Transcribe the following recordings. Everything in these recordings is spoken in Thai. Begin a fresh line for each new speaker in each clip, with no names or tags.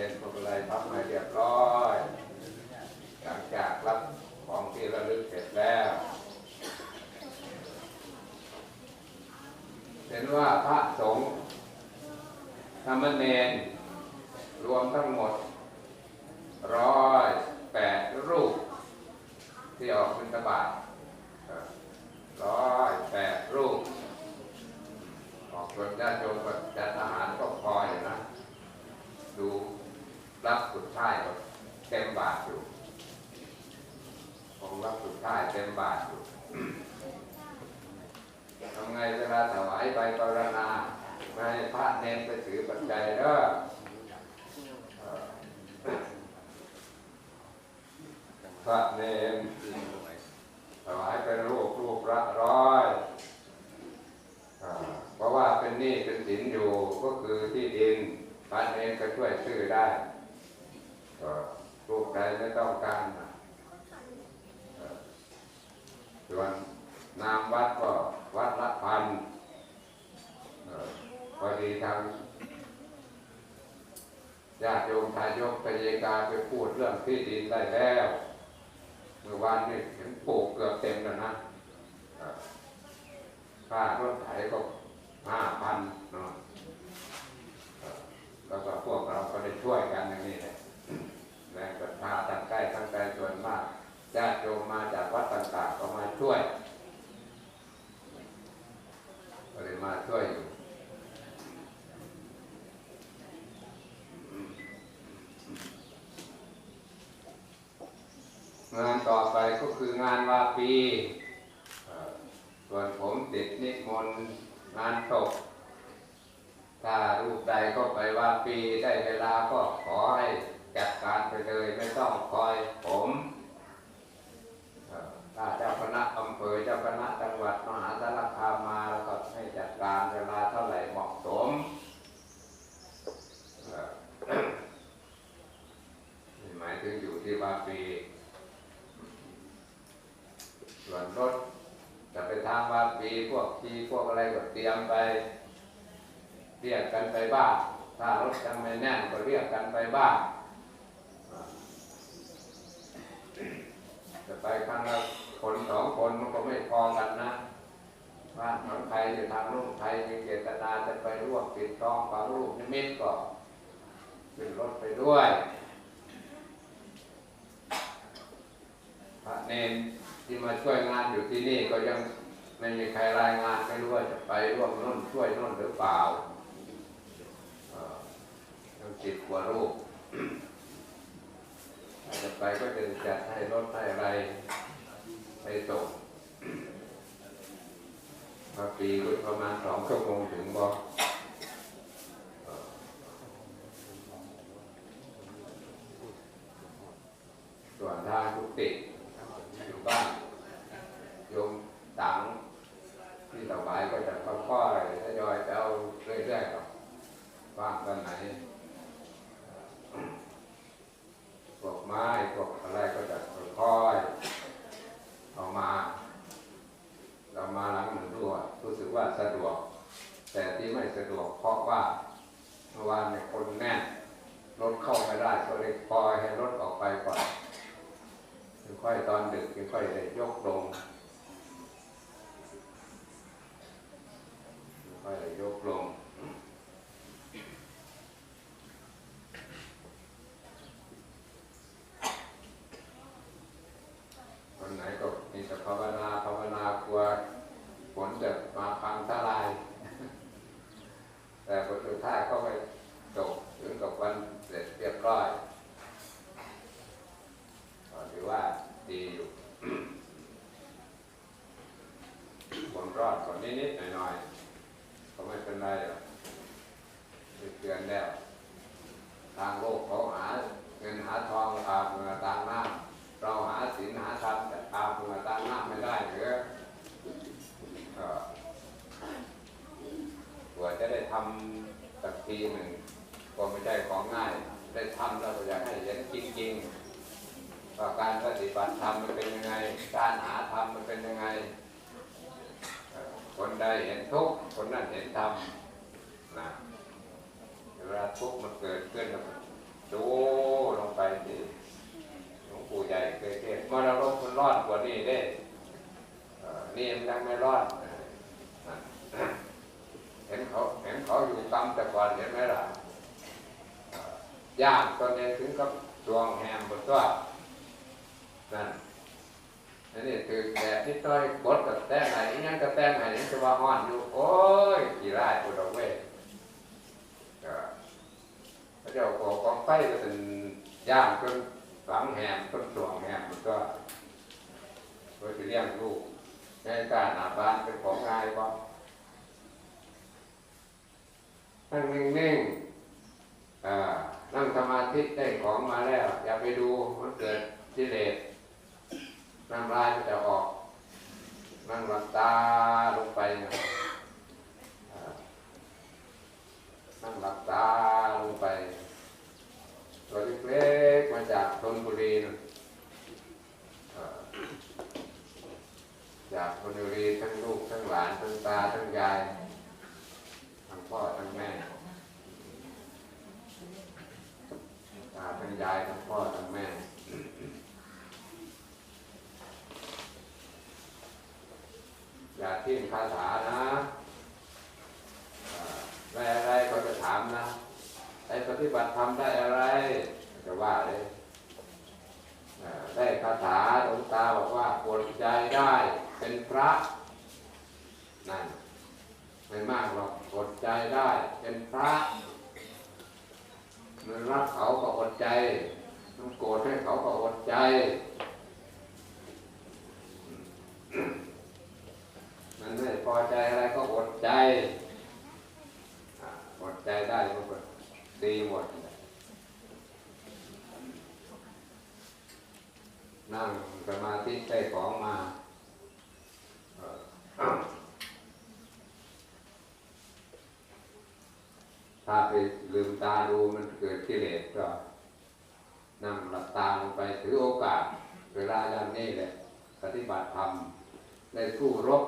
เป็นพวกอะไรทำให้เรียบร้อย หลังจากรับของที่ระลึกเสร็จแล้วเห็นว่าพระสงฆ์ธรรมเนรรวมทั้งหมดร้อยแปดรูป ที่ออกบิณฑบาตร้อยแปดรูป ออกส่วนญาติโยมจัดอาหารก็พออยู่นะ ดู รับสุดท้ายเต็มบาทอยู่ของรับสุดท้ายเต็มบาทอยู่ทำไงเวลาถวายไปปรณาไม่ให้พระเน้นไปถือปัจจัยเด้อพระเน้นถวายเป็นรูปรูปละร้อยเพราะว่าเป็นหนี้เป็นสินอยู่ก็คือที่ดินพระเน้นก็ช่วยซื้อได้ รูปใดไม่ต้องการส่วนนามวัดก็วัดละพันพอดีทางญาติโยมทายกปยกาไปพูดเรื่องที่ดินได้แล้ว เมื่อวานนี่เห็นปลูกเกือบเต็มแล้วนะค่ารถไถก็ห้าพันเนาะแล้วก็พวกเราก็ได้ช่วยกันอย่างนี้แหละ แรงศรัทธาทั้งใกล้ทั้งไกลส่วนมากญาติโยมมาจากวัดต่างๆก็มาช่วยก็เลยมาช่วยอยู่งานต่อไปก็คืองานวาปีส่วนผมติดนิมนต์งานศพถ้ารูปใดก็ไปวาปีได้เวลาก็ขอให้ จัดการไปเลยไม่ต้องคอยผมถ้าเจ้าคณะอำเภอเจ้าคณะจังหวัดมหาสารคามมาแล้วก็ให้จัดการเวลาเท่าไหร่เหมาะสมที่หมายถึงอยู่ที่วาปี ส่วนรถจะไปทางวาปีพวกทีพวกอะไรก็เตรียมไป เรียกกันไปบ้างถ้ารถยังไม่แน่นก็เรียกกันไปบ้างอ่า จะไปครั้งละคนสองคนมันก็ไม่พอกันนะบ้านของใครอยู่ทางนู้นใครมีเจตนาจะไปร่วมปิดทองฝังลูกนิมิตก็ขึ้นรถไปด้วยพระเนนที่มาช่วยงานอยู่ที่นี่ก็ยังไม่มีใครรายงานไม่รู้ว่าจะไปร่วมนู่นช่วยนู่นหรือเปล่าเอ่องจิตกว่ารูปถ้ จะไปก็จะจัดให้รถให้อะไรไปส่งมาปีก็ประมาณสองชั่วโมงถึงบอกส่วนทางกุฏิอยู่บ้านโยมตังที่ถวายก็จะค่อยๆทยอยไปเอาเรื่อยๆครับว่างกันไหนพวกไม้พวกอะไรก็จะค่อยๆเอามา เรามาหลังหนึ่งด้วยรู้สึกว่าสะดวก แต่ที่ไม่สะด ว่าเมื่อวานเนี่ยคนแน่นรถเข้าไม่ได้ก็เลยปล่อยให้รถออกไปก่อนค่อยตอนดึกค่อยๆได้ยกลงค่อยๆได้ยกลง วันไหนก็มีแต่ภาวนาภาวนากลัวฝนจะมาพังทลาย แต่ผลสุดท้ายก็ไปจบถึงกับวันเสร็จเรียบร้อยก็ถือว่าดีอยู่ ผลรอดก่อนนิดๆหน่อยๆก็ไม่เป็นไรหรอกไม่เตือนแล้ว ทางโลกเขาหาเงินหาทองตามเงินตามน้ำเราหาศีลหาธรรมแต่ตามเงินตามน้ำไม่ได้หรือก็ก ว่าจะได้ทำสักทีหนึ่งก็ไม่ใช่ของง่าย ได้ทำเราอยากให้เห็นจริงๆว่าการปฏิบัติธรรมมันเป็นยังไง การหาธรรมมันเป็นยังไง คนใดเห็นทุกคนนั้นเห็นธรรมนะเวลาทุกข์มันเกิดขึ้นดูลงไปสิหลวงปู่ใหญ่เคยเทศมรดกมันรอดกว่านี้เด้นี่มันยังไม่รอดเออ เห็นเขาเห็นเขาอยู่กรรมแต่ก่อนเห็นไหมล่ะย่างตอนนี้ถึงกับดวงแหมบนตัวนั่นอันนี้คือแดดที่ต้อยบดกับแต้งไหนอีนั่นกับแต้งไหนนี่จะว่าห้อนอยู่โอ้ยกี่ไร่ปุดเว้ยพระเจ้าขอกองไฟก็เป็นย่างจนฝังแหมจนสวงแหมมันก็เพื่อจะเลี้ยงลูกในการหาบ้านเป็นของง่ายก็ นั่งนิ่งๆอ่านั่งสมาธิได้ของมาแล้ว อย่าไปดูมันเกิดกิเลสน้ำลายมันจะออก นั่งหลับตาลงไปนะนั่งหลับตาลงไป ตัวเล็กๆมาจากธนบุรีนะจากธนบุรีทั้งลูกทั้งหลานทั้งตาทั้งยาย พ่อทั้งแม่ตาทั้งยายทั้งพ่อทั้งแม่อย่าทิ้งคาถานะอ่าได้อะไรก็จะถามนะได้ปฏิบัติธรรมได้อะไร จะว่าเลยได้คาถาหลวงตาบอกว่าปวดใจได้เป็นพระนั่น ไม่มากหรอกอดใจได้ เป็นพระมันรักเขาก็อดใจมันโกรธให้เขาก็อดใจ มันไม่พอใจอะไรก็อดใจอดใจได้ก็ดีหมดนั่งสมาธิใช้ของมาเอ่อ ถ้าไปลืมตาดูมันเกิดกิเลสก็นั่งหลับตาลงไปถือโอกาส เวลาอย่างนี้แหละปฏิบัติธรรมได้สู้รบ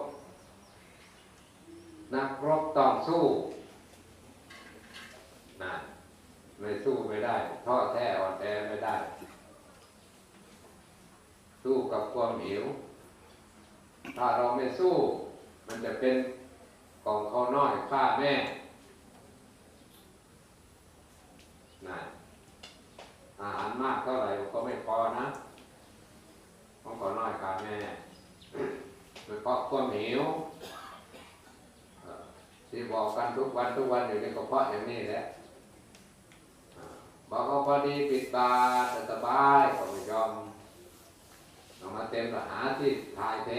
นักรบต้องสู้นะไม่สู้ไม่ได้ท้อแท้อ่อนแอไม่ได้ สู้กับความหิว ถ้าเราไม่สู้ มันจะเป็นกองข้าน้อยฆ่าแม่ นะ อาหารมากเท่าไหร่ก็ไม่พอนะต้องขอน้อยกาแม่มันเพราะความหิวที่บอกกันทุกวันทุกวันอยู่ในก็เพาะอย่างนี้แหละบอกว่าพอดีปิดตาแต่สบายก็ไม่ยอมเอามาเต็มก็หาที่ถ่ายเท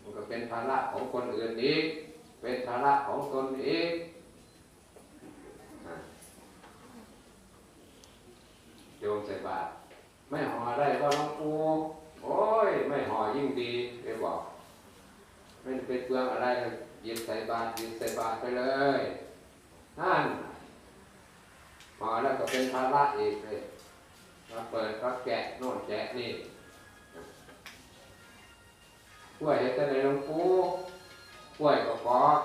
มันก็เป็นภาระของคนอื่นอีกเป็นภาระของตนอีก โยมใส่บาตรไม่ห่อได้ก็หลวงปูโอ้ย ไม่ห่อยิ่งดีไปบอกไม่ได้ไปเปลืองอะไรยหยิบใส่บาตรหยิบใส่บาตรไปเลยนั่นห่อแล้วก็เป็นภาระอีกเลยมาเปิดก็แกะโน่นแกะนี่กล้วยเห็ดแต่ในหลวงปู่กล้วยก็ปอก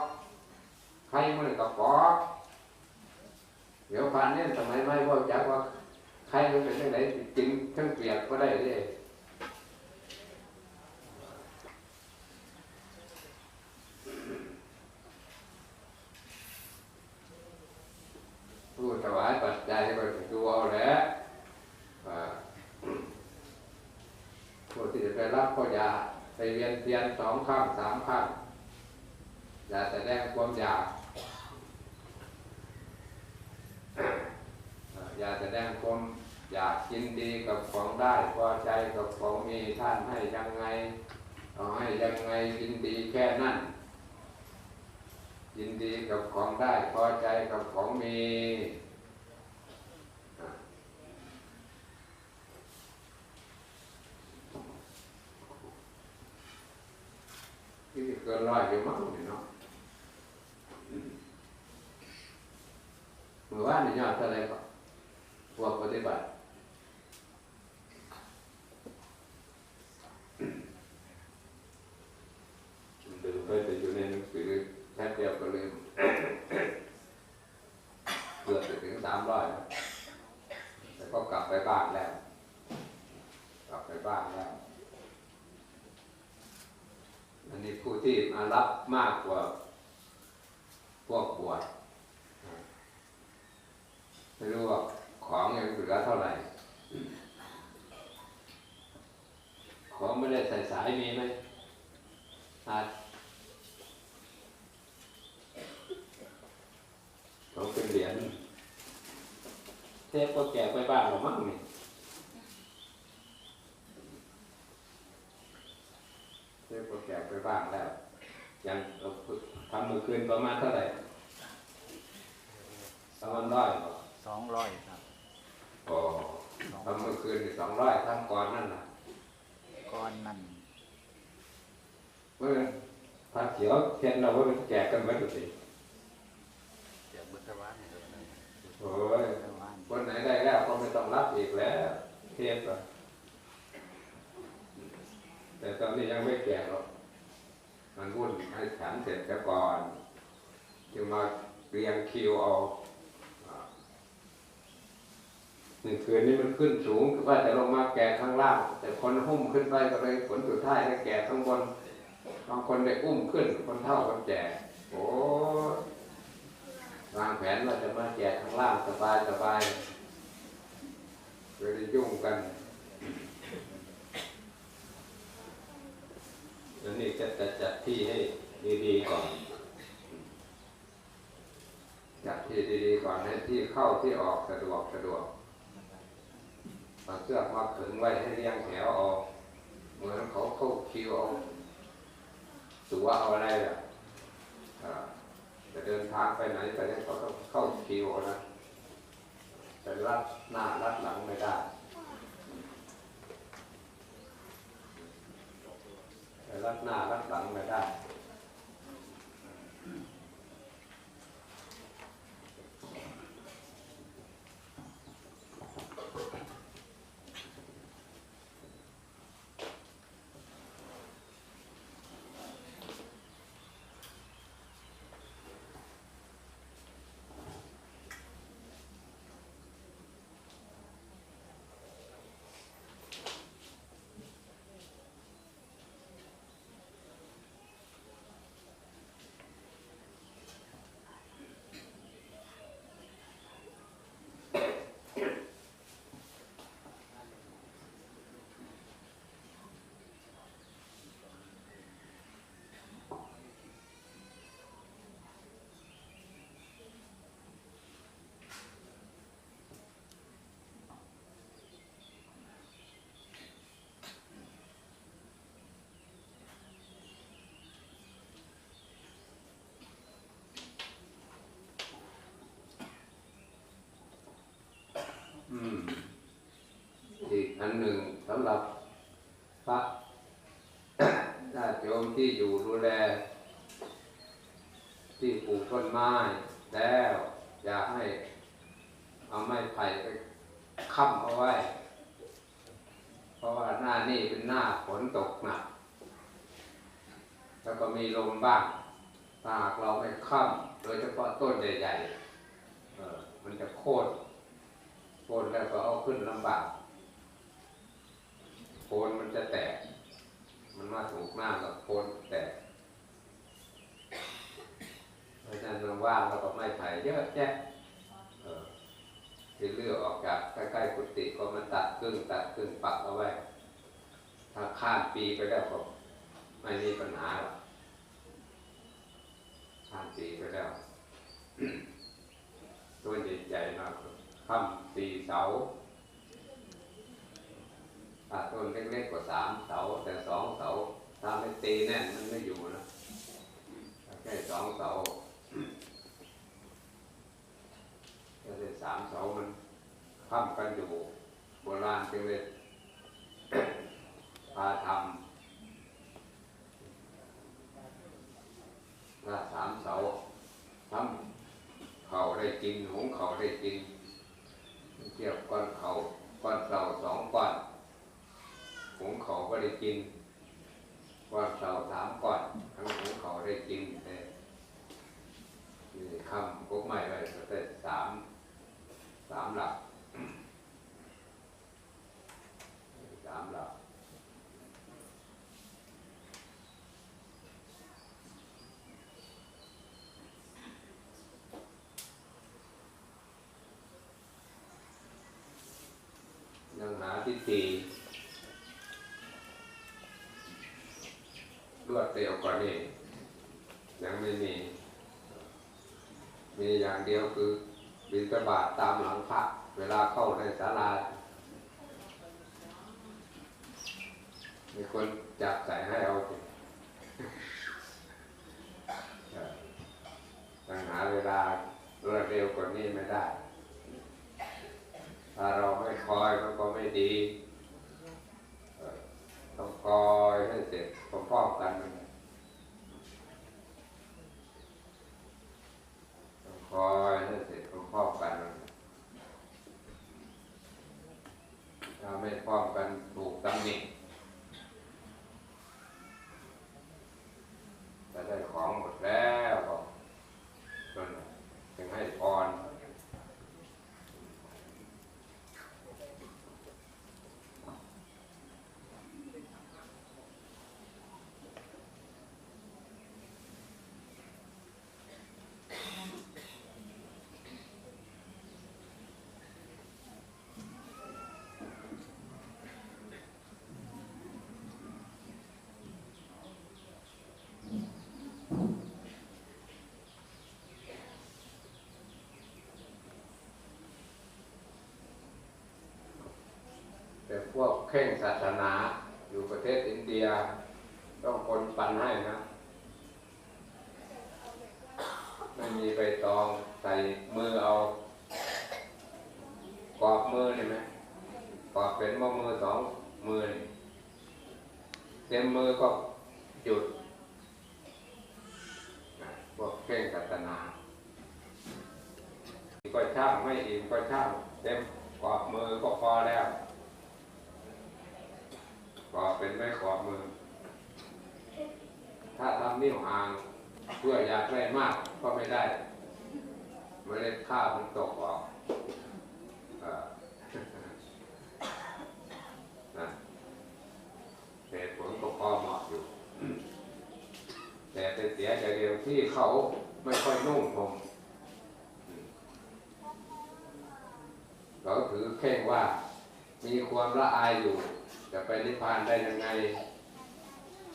ไข่มันก็ปอกเดี๋ยวพันเนี่ยสมัยไม่ว่าจักว่า ใครมันเป็นยังไงกินทั้งเปียกก็ได้เลยผู้ถวายปัจจัยก็ดูเอาแล้วผู้ที่จะไปรับก็อย่าไปเวียนเทียนสองข้างสามข้างอย่าแสดงความอยาก อย่าแสดง ความอยากกินดีกับของได้พอใจกับของมีท่านให้ยังไงเอาให้ยังไงยินดีแค่นั้น ยินดีกับของได้พอใจกับของมีที่เกินร้อยอยู่มั้งเนาะเมื่อวานนี่ยอดเท่าไหรก็ พวกปฏิบัติลืมไปแต่อยู่ในหนังสือแค่เดียวก็ลืมเกือบถึงสามร้อยแล้วก็กลับไปบ้านแล้ว กลับไปบ้านแล้ว อันนี้ผู้ที่มารับมากกว่าพวกบวชไม่รู้ว่า ของยังเหลือเท่าไหร่ ของไม่ได้ใส่สายมีไหมอาจเขาเป็นเหรียญเทพก็แก่ไปบ้านเรามั่งเนี่ยเทพก็แก่ไปบ้างแล้ว ยังเราทำมือคืนประมาณเท่าไหร่ประมาณร้อย
สองร้อย ครับ
โอ้ทำมือคืนสองร้อยทำก่อนนั่นน่ะ
ก้อนนั่น
เมื่อพระเขียวเทียนเราว่ามันแจกกันไว้ทุกที
เดี๋ยวบุตรวานเนี่ยเดี๋ยวนะ
โอ้ย
แต่ว่า
คนไหนได้แล้วก็ไม่ต้องรับอีกแล้ว เทียบอะแต่ตอนนี้ยังไม่แจกหรอกมันวุ่นให้ฉันเสร็จแล้วก่อน จึงมาเรียงคิวเอาอ่า หนึ่งคืนนี้มันขึ้นสูงว่าจะลงมาแก่ข้างล่าง แต่คนหุ้มขึ้นไปก็เลยผลสุดท้ายได้แก่ข้างบนบางคนได้อุ้มขึ้น คนเท่าคนแก่โอ้วางแผนว่าจะมาแจกข้างล่างสบายสบายไม่ได้ยุ่งกันแล้วนี่จะจัดจัดที่ให้ดีๆก่อนจัดที่ดีๆก่อนให้ที่เข้าที่ออกสะดวกสะดวก เอาเสื้อมาขึงไว้ให้เรียงแถวออกเหมือนเขาเข้าคิวเอาตัวเอาอะไรอะจะเดินทางไปไหนไปไหนก็ต้องเข้าคิวนะจะรัดหน้ารัดหลังไม่ได้รัดหน้ารัดหลังไม่ได้ อืม อันหนึ่งสำหรับพระญาติโยมที่อยู่ดูแล ที่ปลูกต้นไม้แล้ว อยากให้เอาไม้ไผ่ไปค้ำเอาไว้ เพราะว่าหน้านี่เป็นหน้าฝนตกหนัก แล้วก็มีลมบ้างถ้าหากเราไม่ค้ำโดยเฉพาะต้นใหญ่ๆมันจะโค่นโค่นแล้วก็เอาขึ้นลำบาก โคนมันจะแตก มันมาถูกหน้ากับโคนแตกเพราะฉะนั้นว่างเราก็ไม่ไผ่เยอะแยะที่เลือกออกจากใกล้ๆกุฏิก็มาตัดครึ่งตัดครึ่งปักเอาไว้ ถ้าข้ามปีไปแล้วก็ไม่มีปัญหาหรอกข้ามปีไปแล้วตัวใหญ่ๆมากข้ามสี่เสาถ้า ต้นเล็กๆกว่าสามเสา แต่สองเสาถ้าไม่ตีแน่นมันไม่อยู่นะแค่สองเสาถ้าได้สามเสามันค้ำกันอยู่โบราณจึงเลยพาทำถ้าสามเสาทำเขาได้กินหงเขาได้กินเทียบก้อนเขาก้อนเสาสองก้อน หุงเขาก็ได้กินก้อนเสาสามก่อนทั้งหุงเขาได้กินแต่นี่คำพวกใหม่ไปแต่สามสามหลัก ทิฏฐิร วดเร็วกว่านี้ ยังไม่มี มีอย่างเดียวคือบิณฑบาตตามหลังพระเวลาเข้าในศาลา มีคนจับใส่ให้เอาสิต้องหาเวลารวดเร็วกว่านี้ไม่ได้ ถ้าเราไม่คอยมันก็ไม่ดีต้องคอย ให้เสร็จพร้อมๆกันมันต้องคอยให้เสร็จพร้อมๆกันมันถ้าไม่พร้อมกันถูกตำหนิจะได้ของหมดแล้วก็นั่นน่ะจึงให้พร แต่ พวกเข่งศาสนาอยู่ประเทศอินเดีย ต้องคนปันให้นะ ไม่มีใบตองใส่มือเอากรอบมือนี่ไหมกรอบเป็นมือมือสองมือนี่เต็มมือก็หยุดพวกเข่งศาสนาก็ช่างไม่อิ่มก็ช่างเต็มกรอบมือก็พอแล้ว กอบเป็นไม่กอบมือ ถ้าทำนิ้วห่างเพื่ออยากได้มากก็ไม่ได้เมล็ดข้าวมันตกออกเออนะเหตุผลก็พอเหมาะอยู่ แต่ไปเสียใจเดียวที่เขาไม่ค่อยนุ่งผมเขาถือเข่ว่ามีความละอายอยู่ จะไปนิพพานได้ยังไง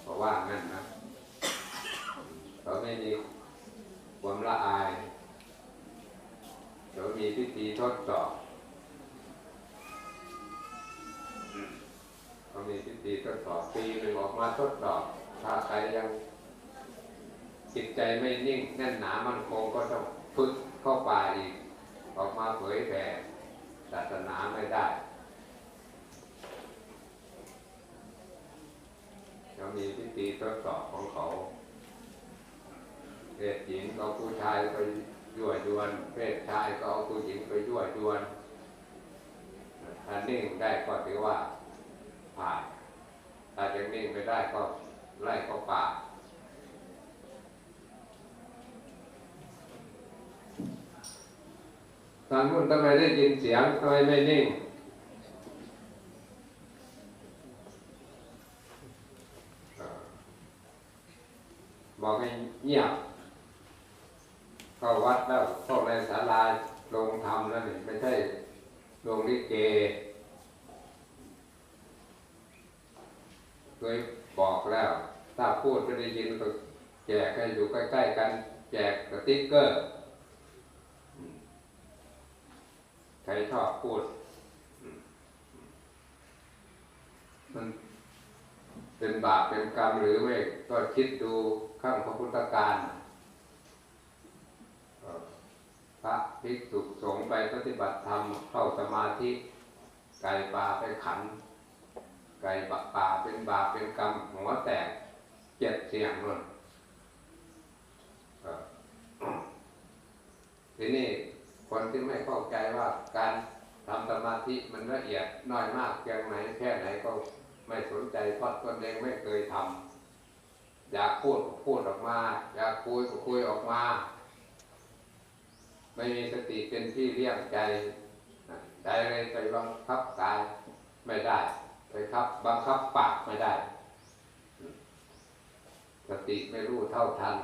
เพราะว่างั้นนะเขาไม่มีความละอายเขามีพิธีทดสอบเขามีพิธีทดสอบปีหนึ่งออกมาทดสอบถ้าใครยังจิตใจไม่นิ่ง แน่นหนามันคงก็ต้องฝึกเข้าป่าอีก ออกมาเผยแผ่ศาสนาไม่ได้ เขามีพิธีทดสอบของเขาเพศหญิงเอาผู้ชายไปยั่วยวนเพศชายก็เอาผู้หญิงไปยั่วยวนถ้านิ่งได้ก็ถือว่าผ่านถ้ายังนิ่งไม่ได้ก็ไล่เข้าป่าตอนนู้นทำไมได้ยินเสียงทำไมไม่นิ่ง บอกให้ เงียบเข้าวัดแล้วเข้าในศาลาลงธรรมแล้วนี่ไม่ใช่ลงลิเกเคยบอกแล้ว ถ้าพูดไม่ได้ยินก็แจกให้อยู่ใกล้ๆกัน แจกสติ๊กเกอร์ใครชอบพูดมัน เป็นบาปเป็นกรรมหรือไม่ก็คิดดูข้างพระพุทธการพระภิกษุสงฆ์ไปปฏิบัติธรรมเข้าสมาธิไก่ป่าไปขัน ไก่บป่าเป็นบาปเป็นกรรมหัวแตกเจ็ดเสียงเลยเอ่อทีนี้คนที่ไม่เข้าใจว่าการทำสมาธิมันละเอียดน้อยมากเพียงไหนแค่ไหนก็ ไม่สนใจเพราะตนเองไม่เคยทำอยากพูดก็พูดออกมา อยากคุยก็คุยออกมา ไม่มีสติเป็นที่เลี้ยงใจใจเลยไปบังคับกายไม่ได้ไปครับบังคับปากไม่ได้ สติไม่รู้เท่าทัน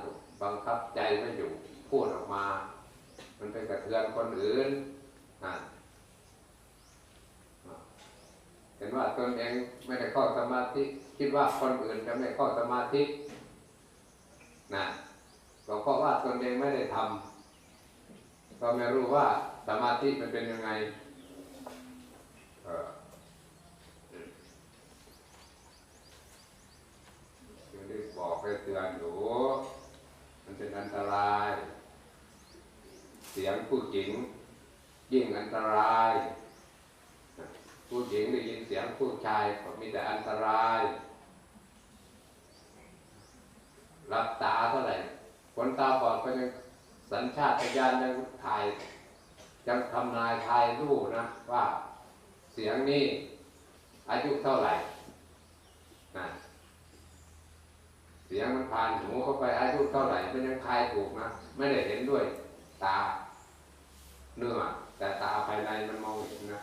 บังคับใจไม่อยู่พูดออกมา มันไปกระเทือนคนอื่นอ่ะแต่ว่าตนเองไม่ได้เข้าสมาธิ คิดว่าคนอื่นจะไม่เข้าสมาธินะก็เพราะว่าตนเองไม่ได้ทำก็ไม่รู้ว่าสมาธิมันเป็นยังไงเออจึงได้บอกให้เตือนอยู่มันเป็นอันตราย เสียงผู้หญิงยิ่งอันตราย ผู้หญิงได้ยินเสียงผู้ชายก็มีแต่อันตรายรับตาเท่าไหร่คนตาบอดก็ยังสัญชาตญาณยังถ่ายยังทำนายทายรู้นะว่าเสียงนี้อายุเท่าไหร่นะเสียงมันผ่านหูเข้าไปอายุเท่าไหร่มันยังทายถูกนะไม่ได้เห็นด้วยตาเนื้อแต่ตาภายในมันมองเห็นนะ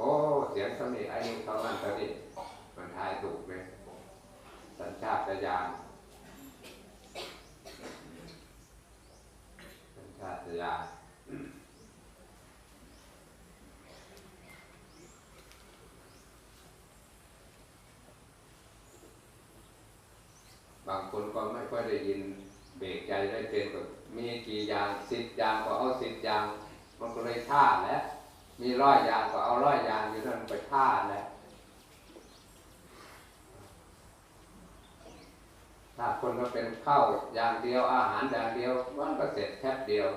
โอ้เสียงสมิอายุเท่านั้นเท่านี้มันทายถูกไหมสัญชาตญาณสัญชาตญาณบางคนก็ไม่ค่อยได้ยินเบรกใจได้เป็นก็มีกี่อย่างสิบอย่างก็เอาสิบอย่าง มันก็เลยท่าแล้ว มีร้อยอย่างก็เอาร้อยอย่างอยู่นั่นไปท่าแล้วถ้าคนมาเป็นข้าวอย่างเดียวอาหารอย่างเดียวมันก็เสร็จแค่เดียว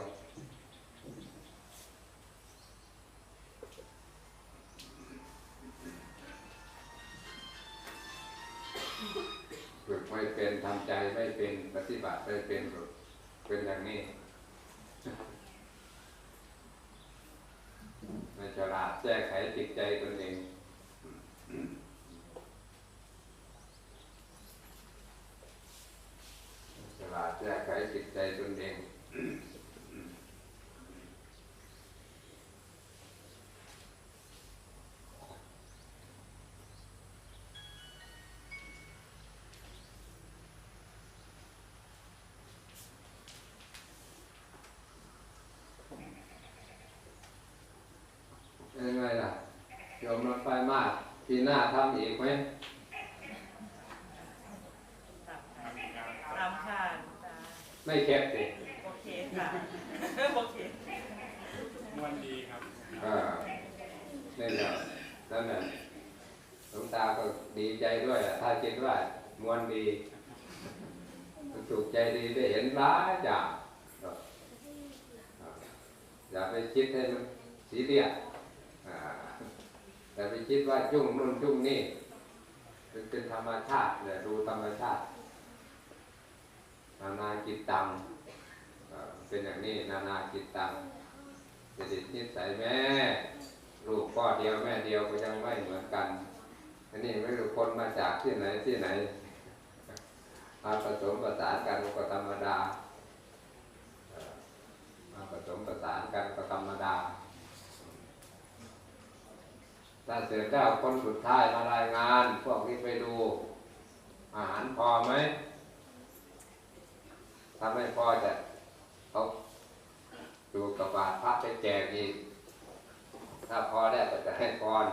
ฝึกไม่เป็นทำใจไม่เป็นปฏิบัติไม่เป็นเป็นอย่างนี้ ไม่ ฉลาดแก้ไขจิตใจตนเองฉลาดแก้ไขจิตใจตนเองยังไงล่ะโยมรถไฟมาก ปีหน้าทำอีกไหม
ตามค่ะจ้า
ไม่เข็ดสิ
โอเคค่ะโอเค
มวนดีครับ
เออนี่แหละนั่นแหละหลวงตาก็ดีใจด้วยอะถ้าคิดว่ามวนดีถูกใจดีได้เห็นร้ายอย่างเอออย่าไปคิดให้มันสีเรียสอ่า อย่ไปคิดว่าจุ่งนู่นจุ่งนี่มันเป็นธรรมชาติเนี่ยดูธรรมชาติ นานาจิตตังเป็นอย่างนี้นานาจิตตังจริตนิสัยแม่ลูกพ่อเดียวแม่เดียวก็ยังไม่เหมือนกันอันนี้ไม่รู้คนมาจากที่ไหนที่ไหนมาผสมประสานกันก็ธรรมดามาผสมประสานกันก็ธรรมดา ถ้าเสือเจ้าคนสุดท้ายมารายงาน พวกนี้ไปดู อาหารพอไหมถ้าไม่พอจะเขาดูกับบาทพระไปแจกอีก ถ้าพอได้ก็จะให้พร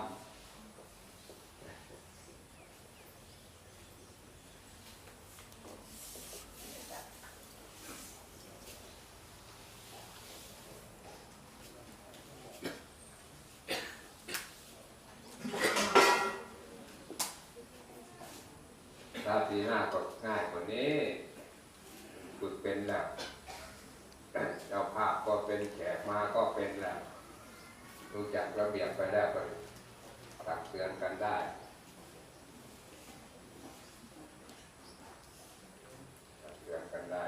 าปีหน้าก็ง่ายกว่านี้ฝึกเป็นแล้วเจ้าภาพก็เป็นแขกมาก็เป็นแล้วรู้จักระเบียบไปแล้วกเตือนกันได้ ตักเตือนกันได้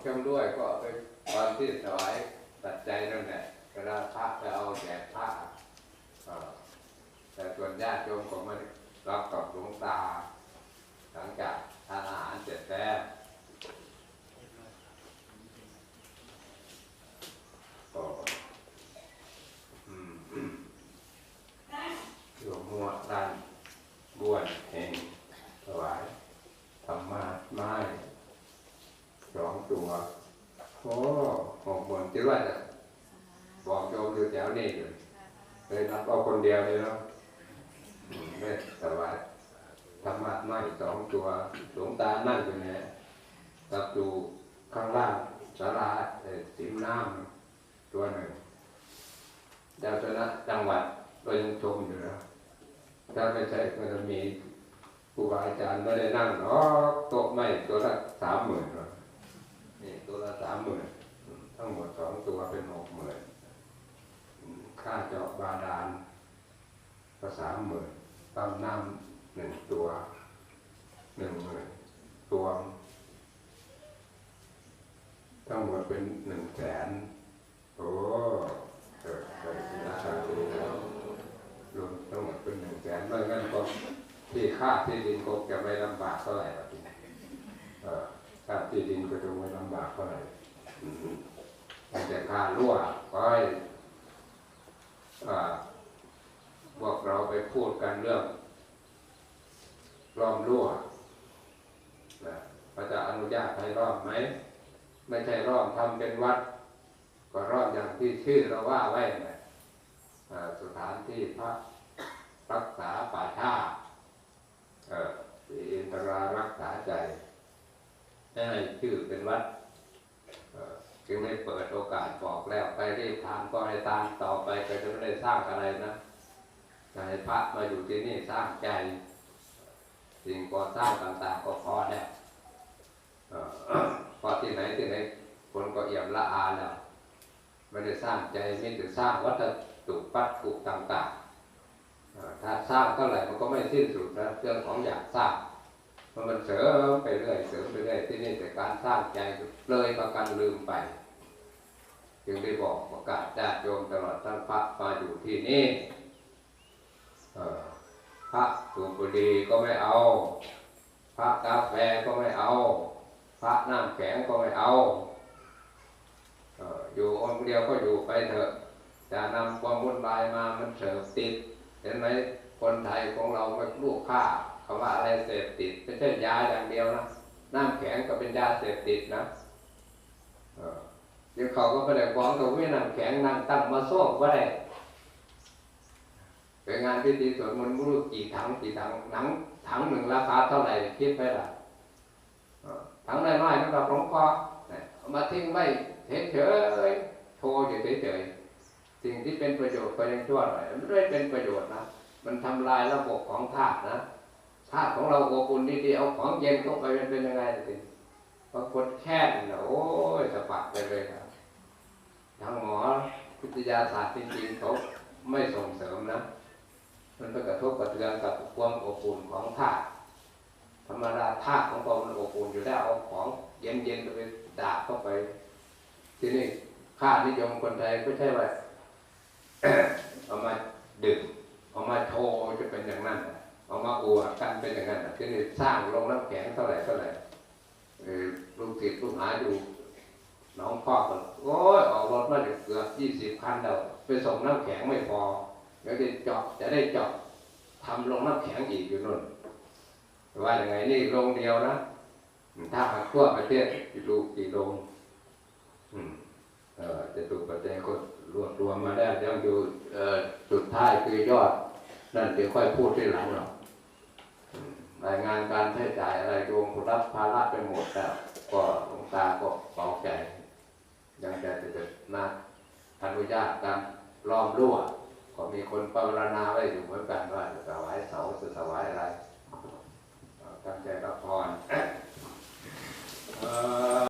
ของจำด้วยก็ไปตอนที่ถวายตัดใจยนั่นแหละเวลาพระจะเอาแจกพระแต่ส่วนญาติโยมก็ไม่รับกับหลวงตา หลังจากทานอาหารเสร็จแล้วก็อืม ว่าจะบอกโยมอยู่แถวนี้อยู่เลยรับเอาคนเดียวเลยเนาะอืมไม่สบายธรรมะน้อยสองตัวหลวงตานั่งอยู่เนี่ยกับอยู่ข้างล่างสาราเอ่อสิมน้ำตัวหนึ่งเจ้าคณะจังหวัดก็ยังชมอยู่นะถ้าไม่ใช่ก็จะมีครูบาอาจารย์ไม่ได้นั่งหรอกโต๊ะไม่ตัวละสามหมื่นหรอกนี่ตัวละสามหมื่นทั้งหมด สองตัวเป็นหกหมื่นค่าเจาะบาดาลก็สามหมื่นปั๊มน้ำหนึ่งตัวหนึ่งหมื่นตัวทั้งหมดเป็นหนึ่งแสนโอ้เกิดเกิดราคาดีแล้วรวมทั้งหมดเป็นหนึ่งแสนไม่งั้นก็ที่ค่าที่ดินคงจะไม่ลำบากเท่าไหร่หรอกที่ค่าที่ดินก็จะไม่ลำบากเท่าไหร่ อืมแต่ค่ารั่วก็ให้พวกเราไปพูดกันเรื่องร่อมรั่วนะจะอนุญาตให้ร่อมไหม ไม่ใช่ร่อมทำเป็นวัด ก็ร่อมอย่างที่ชื่อเราว่าไว้นะสถานที่พระรักษาป่าชาเอออินทรารักษาใจให้ชื่อเป็นวัด จึงได้เปิดโอกาสบอกแล้วไปรีบทานก็ให้ตามต่อไปก็จะไม่ได้สร้างอะไรนะจะให้พระมาอยู่ที่นี่สร้างใจ สิ่งก่อสร้างต่างๆก็พอแล้วพอที่ไหนที่ไหนคนก็เอี่ยมละอาแล้วไม่ได้สร้างใจไม่ได้สร้างวัตถุปัจจุต่างๆถ้าสร้างเท่าไหร่มันก็ไม่สิ้นสุดนะเรื่องของอยากสร้าง เพราะมันเสริมไปเรื่อยเสริมไปเรื่อยที่นี่แต่การสร้างใจเลยประกันลืมไป จึงได้บอกประกาศญาติโยมตลอดทั้งพระมาอยู่ที่นี่พระสูบบุหรี่ก็ไม่เอา พระกาแฟก็ไม่เอา พระน้ำแข็งก็ไม่เอาอยู่องค์เดียวก็อยู่ไปเถอะจะนำความวุ่นวายมามันเสพติด เห็นไหมคนไทยของเราไม่ลูกค่า คำว่าอะไรเสพติดไม่ใช่ยาอย่างเดียวนะน้ำแข็งก็เป็นยาเสพติดนะเดี๋ยวเขาก็ไปได้ฟ้องกับวิน้ำแข็งนั่งตั้งมาโซ่ก็ได้เป็นงานพิธีสวดมนต์ไม่รู้กี่ถังกี่ถังหนังถังหนึ่งราคาเท่าไหร่คิดไปล่ะถังน้อยๆนั่นเราหลวงพ่อเนี่ยมาทิ้งไว้เฉยๆโชว์อยู่เฉยๆสิ่งที่เป็นประโยชน์ก็ยังชั่วหน่อยมันไม่ได้เป็นประโยชน์นะมันทำลายระบบของธาตุนะ ธาตุของเราอบอุ่นดีๆเอาของเย็นเข้าไปมันเป็นยังไงสิบางคนแค่นะโอ้ยสะบัดไปเลยครับทางหมอวิทยาศาสตร์จริงๆเขาไม่ส่งเสริมนะ มันไปกระทบกระเทือนกับความอบอุ่นของธาตุธรรมดาธาตุของเรามันอบอุ่นอยู่แล้วเอาของเย็นๆไปดาบเข้าไป ทีนี่ค่านิยมคนไทยก็ใช่ว่าเอามาดื่มเอามาโชว์จะเป็นอย่างนั้นนะ เอามาอวดกันเป็นอย่างนั้นน่ะที่นี่สร้างโรงน้ำแข็งเท่าไหร่เท่าไหร่ลูกศิษย์ลูกหาอยู่น้องพ่อก็โอ้ยออกรถมาเกือบยี่สิบคันแล้วไปส่งน้ำแข็งไม่พอเดี๋ยวจะเจาะจะได้เจาะทำโรงน้ำแข็งอีกอยู่นู่นว่าอย่างไงนี่โรงเดียวนะถ้าหากทั่วประเทศกี่ลูกกี่โรงเออจะถูกประเทศก็รวบรวมมาได้ยังอยู่เอ่อสุดท้ายคือยอด นั่นเดี๋ยวค่อยพูดที่หลังหรอก รายงานการใช้จ่ายอะไรดวมรับภาระไปหมดแล้วก็หลวงตาก็เบาใจ ยังจะจะมาอนุญาตการล้อมรั่ว ก็มีคนปรารณาไว้อยู่เหมือนกันว่าจะถวายเสาจะถวายอะไรตั้งใจรับพร